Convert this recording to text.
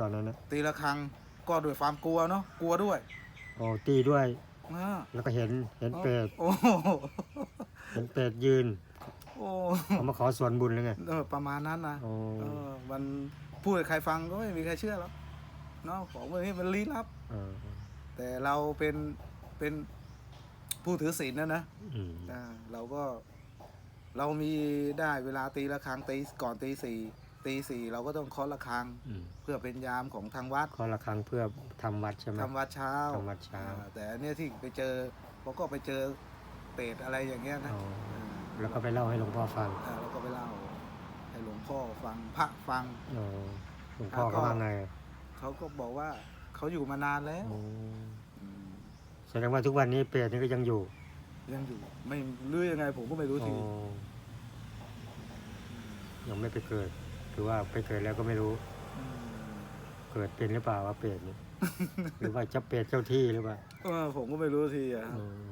ตอนนั้นนะตีระฆังก็ด้วยความกลัวเนาะกลัวด้วยโอ้ตีด้วยอ่าแล้วก็เห็นเห็นเปรตโอ้โหเห็นเปรตยืนโอ้เขามาขอส่วนบุญเลยไงเออประมาณนั้นนะโอ้เออมันพูดให้ใครฟังก็ไม่มีใครเชื่อหรอกเนาะของพวกนี้มันลี้ลับ เออแต่เราเป็นเป็นผู้ถือศีลนะนะอืมอ่าเราก็เรามีได้เวลาตีระฆังตีก่อนตีสี่ ตีสี่เราก็ต้องเคาะระฆัง อืมเพื่อเป็นยามของทางวัดขอละครั้งเพื่อทำวัดใช่ไหม ทำวัดเช้าทำวัดเช้า อ่แต่อันเนี้ยที่ไปเจอเขาก็ไปเจอเปรตอะไรอย่างเงี้ยนะอ๋ออ่าแล้วก็ไปเล่าให้หลวงพ่อฟังอ่าแล้วก็ไปเล่าให้หลวงพ่อฟังพระฟัง อ๋อหลวงพ่อแล้วก็ เขาว่าไงเขาก็บอกว่าเขาอยู่มานานแล้วโอ้อืมแสดงว่าทุกวันนี้เปรตนี่ก็ยังอยู่ยังอยู่ไม่รู้ยังไงผมก็ไม่รู้อ๋ทีอยังไม่ไปเกิด หรือว่าไปเกิดแล้วก็ไม่รู้มเกิดเป็นหรือเปล่าว่าเปรตนี่หรือว่าเจ้าเปรตเจ้าที่หรือเปล่า เออผมก็ไม่รู้ทีอะครับอืม